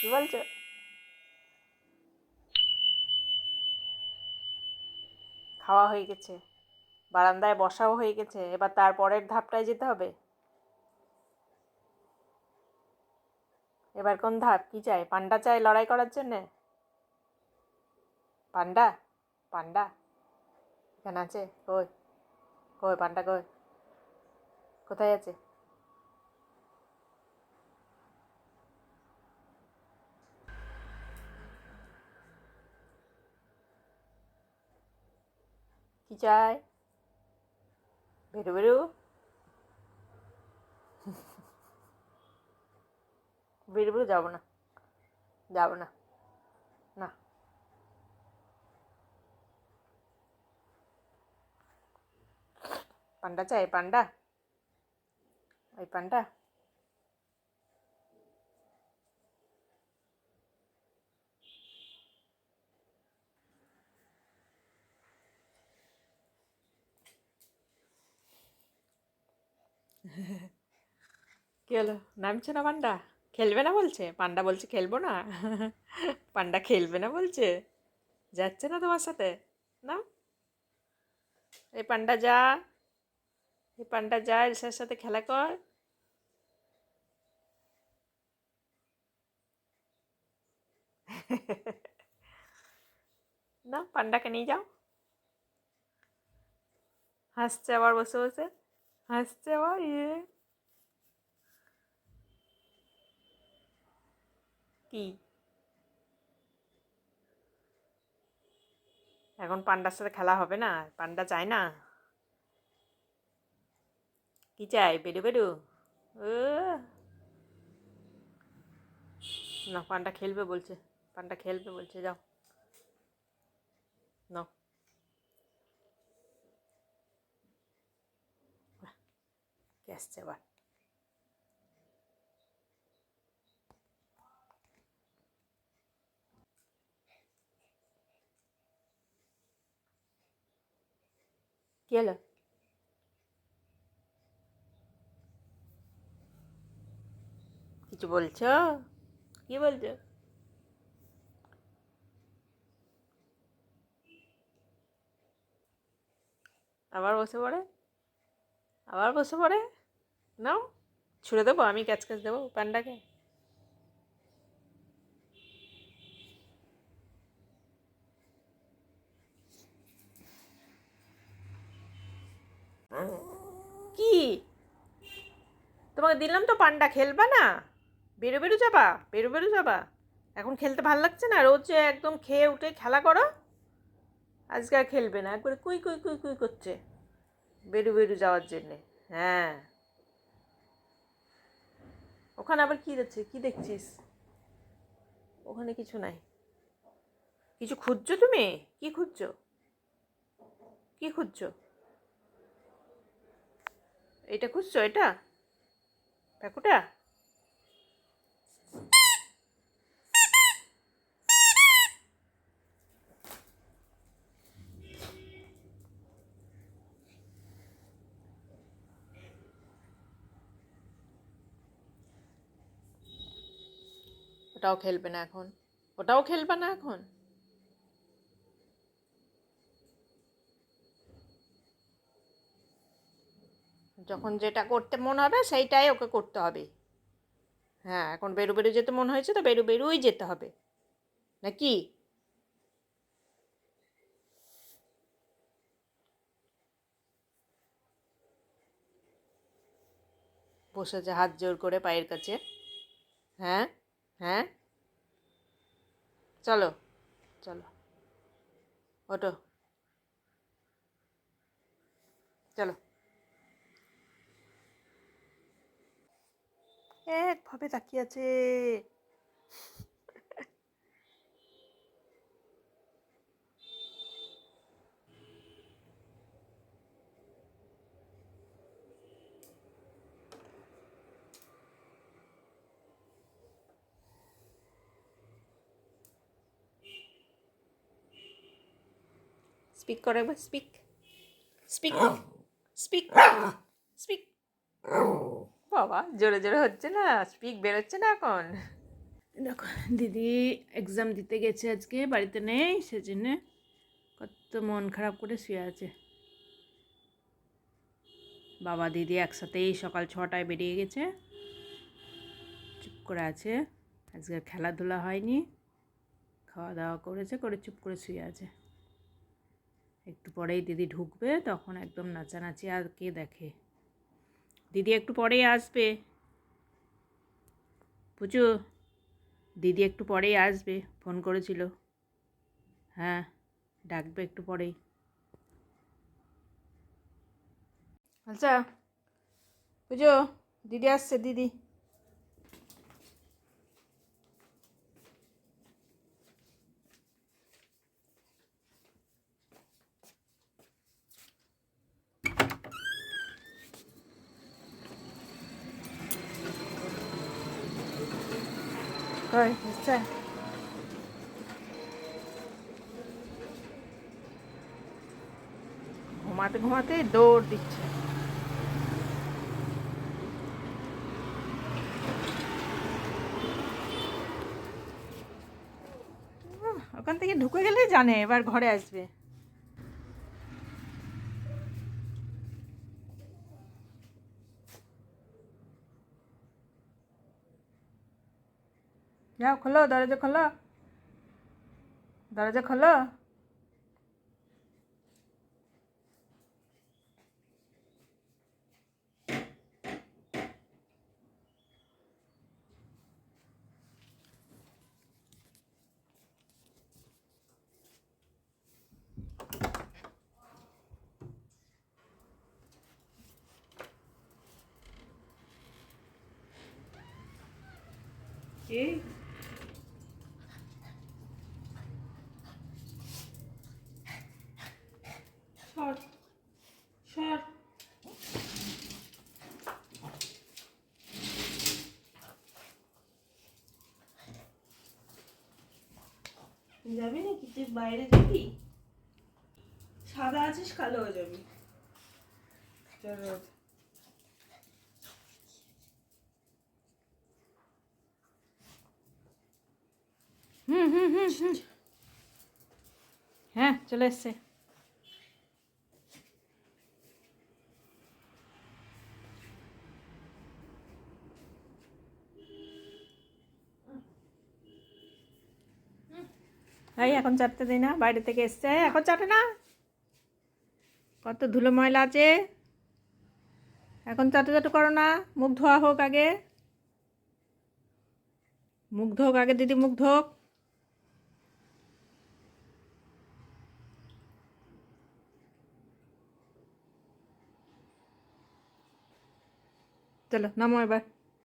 কি বলছো? খাওয়া হয়ে গেছে। বারান্দায় বসাও হয়ে গেছে। এবার তারপরের ধাপটায় যেতে হবে। এবার কোন ধাপ? কি চাই পান্ডা চাই লড়াই করার জন্যে? পান্ডা? পান্ডা? এখানে আছে? কই? কই পান্ডা কই? কোথায় আছে? কি চাই বেরো বেরো বেরো বেরো যাব না যাব না না পান্ডা চাই পান্ডা ওই পান্ডা কি হলো? নামছে না পান্ডা? খেলবে না বলছে? পান্ডা বলছে খেলব না। পান্ডা খেলবে না বলছে। যাচ্ছে না তোমার সাথে? না এই পান্ডা যা। এই পান্ডা যা, এলসার সাথে খেলা কর। না পান্ডাকে নিয়ে যাও। হাসছে আবার বসে বসে। হাসছে ইয়ে কি এখন পান্ডার সাথে খেলা হবে না পান্ডা চায় না। কি চাই বেরু বেরু। ও না পান্ডা খেলবে বলছে পান্ডা খেলবে বলছে যাও। নাও। আসছে আবার কি কিছু বলছো? কি বলছো? আবার বসে পড়ে? আবার বসে পড়ে? নাও, ছুড়ে দেবো, আমি ক্যাচ ক্যাচ দেবো পান্ডাকে কি? তোমাকে দিলাম তো পান্ডা খেলবা না? বেরো বেরো যাবা, বেরো বেরো যাবা। এখন খেলতে ভালো লাগছে না, রোজ একদম খেয়ে উঠে খেলা করো, আজকে আর খেলবে না। একবারে কুই কুই কুই কুই করছে, বেরু বেরু যাওয়ার জন্যে। হ্যাঁ। ওখানে আবার কী দেখছিস? কী দেখছিস? ওখানে কিছু নাই। কিছু খুঁজছো তুমি? কি খুঁজছো? কি খুঁজছো? এটা খুঁজছো? এটা? প্যাকুটা? ওটাও খেলবে না এখন। ওটাও খেলবে না এখন? যখন যেটা করতে মন হবে, সেইটাই ওকে করতে হবে। হ্যাঁ এখন বেরু বেরু যেতে মন হয়েছে তো বেরু বেরুই যেতে হবে। নাকি? বসেছে হাত জোর করে পায়ের কাছে। হ্যাঁ? হ্যাঁ? চলো চলো। ওটো চলো। একভাবে তাকিয়ে আছে। স্পিক করো একবার স্পিক স্পিক স্পিক স্পিক বাবা জোরে জোরে হচ্ছে না? স্পিক বেরোচ্ছে না এখন? দেখো দিদি এক্সাম দিতে গেছে আজকে বাড়িতে নেই সেজন্য কত মন খারাপ করে শুয়ে আছে। বাবা দিদি একসাথেই সকাল ছটায় বেরিয়ে গেছে। চুপ করে আছে। আজকে খেলাধুলা হয়নি। খাওয়া দাওয়া করেছে করে চুপ করে শুয়ে আছে। একটু পরেই দিদি ঢুকবে, তখন একদম নাচানাচি আর কে দেখে। দিদি একটু পরেই আসবে। পুজো দিদি একটু পরেই আসবে, ফোন করেছিল। হ্যাঁ ডাকবে একটু পরেই। আচ্ছা পুজো দিদি আসছে, দিদি। কই এসছে ঘুমাতে ঘুমাতে দৌড় দিচ্ছে ওখান থেকে ঢুকে গেলেই জানে এবার ঘরে আসবে। যাও খোলো দরজা খোলো দরজা খোলো এই যাবি নাকি? তুই বাইরে যাবি? সাদা আছিস, কালো হয়ে যাবি। হুম হুম হুম হুম। হ্যাঁ চলে এসছে। এই এখন চাটতে দিই না, বাইরে থেকে এসছে। এখন চাটে না? কত ধুলো ময়লা আছে এখন চাটু চাটু করো না, মুখ ধোয়া হোক আগে। মুখ ধোক আগে, দিদি মুখ ধোক। চলো, নামো এবার।